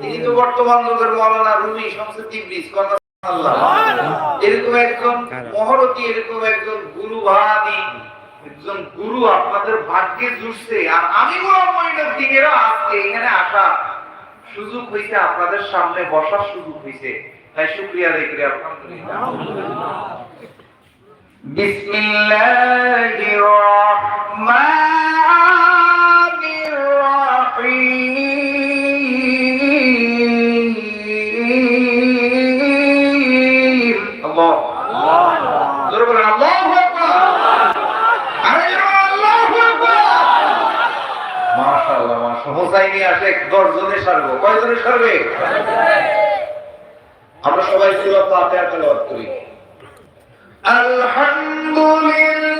বর্তমান যুগের মৌলানা রুমি শামসুদ্দিন কন্যা এরকম একজন মহরতী এরকম একজন গুরু একজন গুরু আপনাদের ভাগ্যে জুড়ছে আর আমি মহিলার দিনেরা আজকে এখানে আসা সুযোগ হইছে আপনাদের সামনে বসার সুযোগ হইছে। তাই শুক্রিয়া দেখি আলহামদুলিল্লাহ। বিসমিল্লাহির রহমানির হোসাইনি আসে 10 জনে সারবো? সারবে আমরা সবাই পুরো ফাতিহা তেলাওয়াত করি। আলহামদুলিল্লাহি।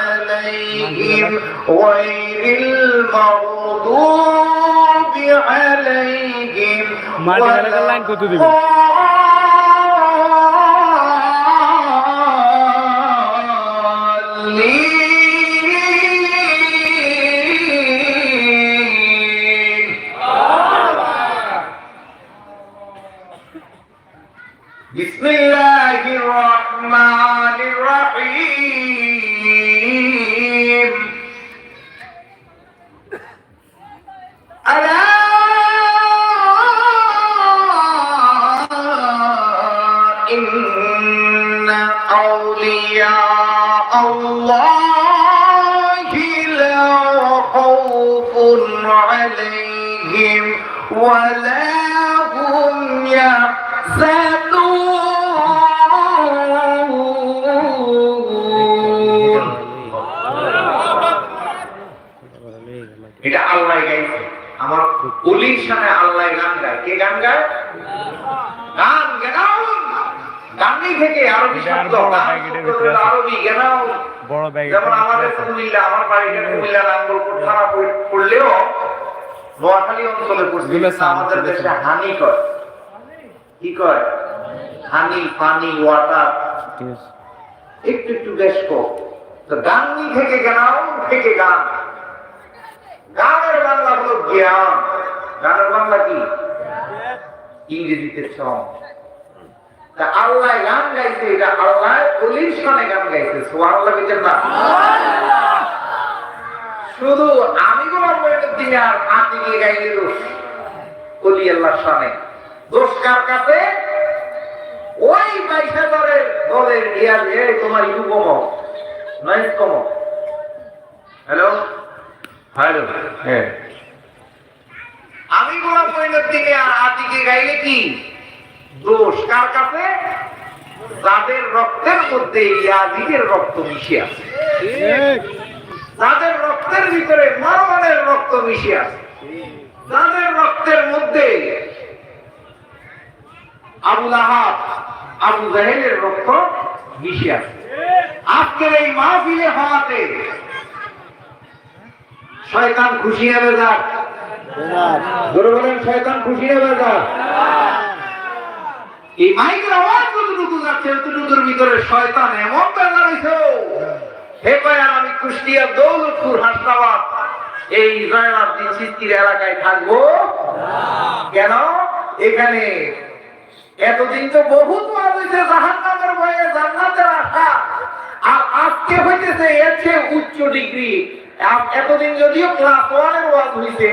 عليهم غير المغضوب عليهم ولا الضالين بسم الله الرحمن الرحيم الله لا خوف عليهم ولا هم يحزنون এটা আল্লাহ গাইছে আমার অলির সামনে আল্লাহ গান গায় কে গান গায় গান গেনাউন থেকে আরবি শব্দ বড় ব্যাগ যেমন আমাদের কুমিল্লা আমার বাড়িটা কুমিল্লা নাঙ্গলপুর থানা পড়লেও নোয়াখালী অঞ্চলে পড়ছে আমাদের দেশে হানি কয়। কি কয়? হানি পানি ওয়াটার। একটু একটু বেশ তো গাননি থেকে গান থেকে গান। গানের বাংলা হলো জ্ঞান। গানের বাংলা কি? ইংরেজিতে সং। তা আল্লাহ গান গাইছে এটা আল্লাহ পুলিশ গানে গান গাইছে আল্লাহ না? শুধু আমি গোলাম দিনে আর আপনি গিয়ে গাইলে দোষ? কলি আল্লাহর সামনে দোষ কার কাছে? ওই বাইশ হাজারের দলের ইয়ার এই তোমার ইউ কম নয়েজ কম হ্যালো? হ্যালো। হ্যাঁ। আমি গোলাম মহিনুদ্দিনে আর আতিকে গাইলে কি? দোষ কার কাছে? যাদের রক্তের মধ্যে ইয়াজিদের রক্ত মিশে আছে। যাদের রক্তের ভিতরে মারমানের রক্ত মিশে আছে। যাদের রক্তের মধ্যে আবু লাহাব আবু জাহেলের রক্ত মিশে আছে। আজকের এই মাহফিলে হওয়াতে শয়তান খুশি হবে যাক ধরে বলেন শয়তান খুশি হবে যাক এই মাইকের আওয়াজ যতটুকু যাচ্ছে ততটুকুর ভিতরে শয়তান এমন হয়েছে হে ভাইয়ার আমি কুষ্টিয়া দৌলতপুর, হাসনাবাদ, এই জয়নাথ সিস্তির এলাকায় থাকব। কেন? এখানে এতদিন তো বহুত ওয়াজ হয়েছে ভয়ে জান্নাতের আশা। আর আজকে হইতেছে এর চেয়ে উচ্চ ডিগ্রি এতদিন যদিও ক্লাস ওয়ানের ওয়াজ হইছে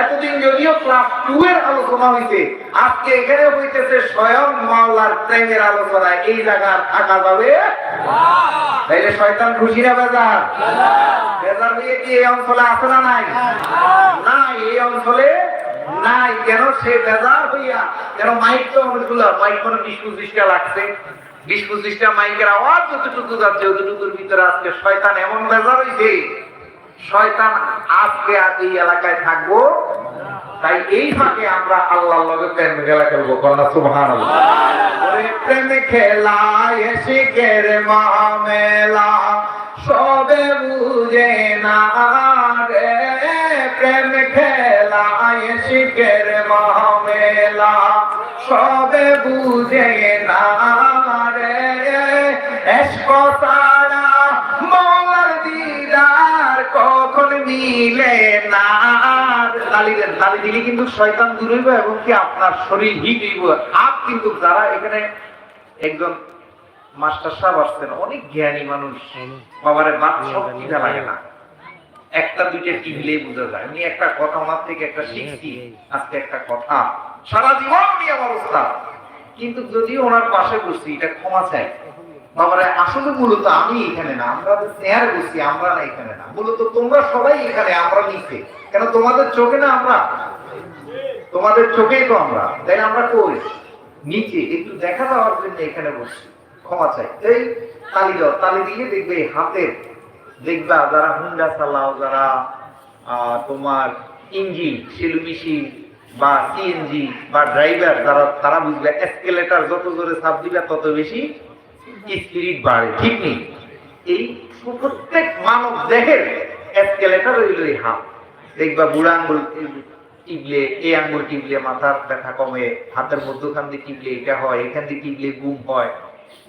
এতদিন যদিও ক্লাস টু এর আলোচনা হইছে, আজকে এখানে হইতেছে স্বয়ং মাওলার প্রেমের আলোচনা, এই জায়গা থাকা যাবে তাইলে শয়তান খুশি না, বেজার? বেজার কি এই অঞ্চলে আছে না নাই? নাই, এই অঞ্চলে নাই। কেন সে বেজার হইয়া, কেন মাইক তো মাইক মানে বিশ পঁচিশটা লাগছে। বিশ মাইকের আওয়াজ যতটুকু যাচ্ছে, অতটুকুর ভিতরে আজকে শয়তান এমন বেজার হইছে। শয়তান আজকে আর এই এলাকায় থাকব তাই এই ফাঁকে আমরা আল্লাহর লগে প্রেম খেলা খেলব কন্যা সুবহান প্রেম খেলা শিখের মামেলা সবে বুঝে না রে। প্রেম খেলা শিখের মামেলা সবে বুঝে না রে। এসক না তালি দেন তালি দিলে কিন্তু শয়তান দূর হইব এবং কি আপনার শরীর হিট হইব। আপ কিন্তু যারা এখানে একজন মাস্টার সাহেব আসছেন অনেক জ্ঞানী মানুষ। বাবারে বাদ সব লাগে না। একটা দুইটা টিভিলেই বোঝা যায়। আমি একটা কথা ওনার থেকে একটা শিখছি আজকে একটা কথা। সারা জীবন আমার অবস্থা কিন্তু যদিও ওনার পাশে বসছি এটা ক্ষমা চাই। বাবারে, আসলে মূলত আমি এখানে না, আমরা স্নেহারে বসছি আমরা না এখানে না। মূলত তোমরা সবাই এখানে, আমরা নিচে। কেন তোমাদের চোখে না আমরা? তোমাদের চোখেই তো আমরা। তাই আমরা কই? নিচে। একটু দেখা দেওয়ার জন্য এখানে বসছি। ক্ষমা চাই। এই তালি দাও। তালি দিয়ে দেখবে হাতের দেখবা যারা হুন্ডা চালাও, যারা তোমার ইঞ্জিন সেলু মেশিন বা সিএনজি বা ড্রাইভার, যারা, তারা বুঝবে, এসকেলেটার যত জোরে চাপ দিবে, তত বেশি স্পিরিট বাড়ে? ঠিক নেই। এই প্রত্যেক মানব দেহের এসকেলেটার হইল এই হাত। দেখবা বুড়া আঙ্গুল টিপলে, এই আঙ্গুল টিপলে মাথার ব্যথা কমে, হাতের মধ্যখান দিয়ে টিপলে এটা হয়, এখান দিয়ে টিপলে গুম হয়।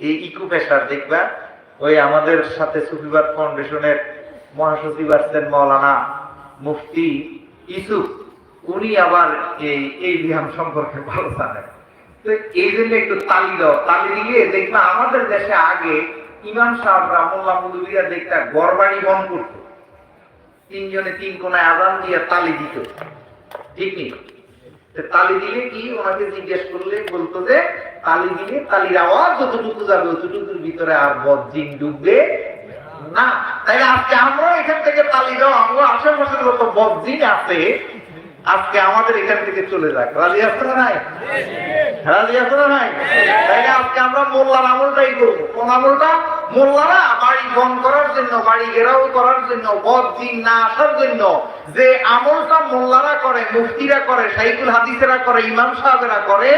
এই ইকো প্রেশার দেখবা, ওই আমাদের সাথে সুফিবাদ ফাউন্ডেশনের মহাসচিব আসছেন মৌলানা মুফতি ইসুফ উনি আবার এই এই বিহান সম্পর্কে ভালো জানেন। এই জন্য একটু তালি দাও। তালি দেখবা আমাদের দেশে আগে ইমাম সাহেবরা মোল্লা দেখতা গড়বাড়ি বন করতো। তিনজনে তিন কোনায় আজান দিয়ে তালি দিত। ঠিক নেই? তালি দিলে কি? ওনাকে জিজ্ঞেস করলে বলতো যে, তালি দিলে তালির আওয়াজ যতটুকু যাবে অতটুকুর ভিতরে আর বজ্জিন ডুববে না। তাই আজকে আমরা এখান থেকে তালি দাও আমরা আশেপাশে যত বজ্জিন আছে আজকে আমাদের এখান থেকে চলে যাক। রাজি আসলে নাই? রাজি আসলে নাই? তাই আজকে আমরা মোল্লার আমলটাই করব। কোন আমলটা? মোল্লারা বাড়ি বন করার জন্য বাড়ি ঘেরাও করার জন্য বদ দিন না আসার জন্য যে আমলটা মোল্লারা করে মুফতিরা করে সাইকুল হাদিসেরা করে ইমাম সাহেবেরা করে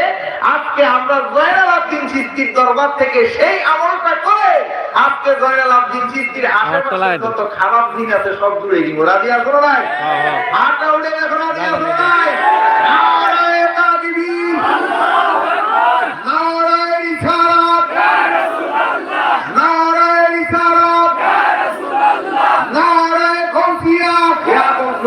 আজকে আমরা জয়নাল আব্দিন দরবার থেকে সেই আমলটা করে আজকে জয়নাল আব্দিন সিদ্দির আশেপাশে যত খারাপ দিন আছে সব দূরে দিব রাজি না নাই হ্যাঁ, হ্যাঁ। উঠে রাজি নাই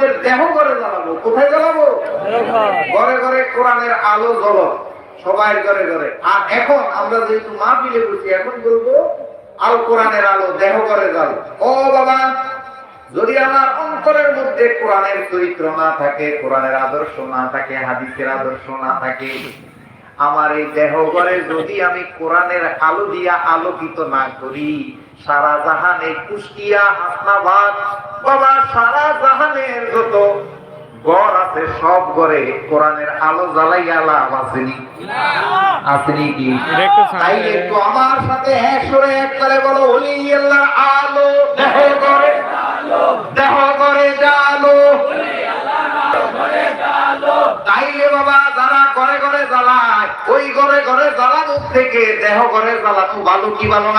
আমাদের দেহ ঘরে জ্বালাবো। কোথায় জ্বালাবো? ঘরে ঘরে কোরআনের আলো জ্বলো। সবাই ঘরে ঘরে। আর এখন আমরা যেহেতু মা পিলে বলছি এখন বলব, আল কোরআনের আলো দেহ ঘরে জ্বালো। ও বাবা, যদি আমার অন্তরের মধ্যে কোরআনের চরিত্র না থাকে, কোরআনের আদর্শ না থাকে, হাদিসের আদর্শ না থাকে, আমার এই দেহ ঘরে যদি আমি কোরআনের আলো দিয়া আলোকিত না করি, সারা জাহানে কুষ্টিয়া, হাসনাবাদ বাবা সারা জাহানের যত গড় আছে সব গড়ে কোরআনের আলো জ্বালাইয়া লাভ আসেনি আসেনি কি? তাই একটু আমার সাথে একসরে একবারে বলো হলি আল্লাহ আলো দেহ করে দেহ করে জালো। তাইলে বাবা যারা ঘরে ঘরে জ্বালায় ওই ঘরে ঘরে জ্বালানো থেকে দেহ ঘরে জ্বালানো ভালো কি ভালো না?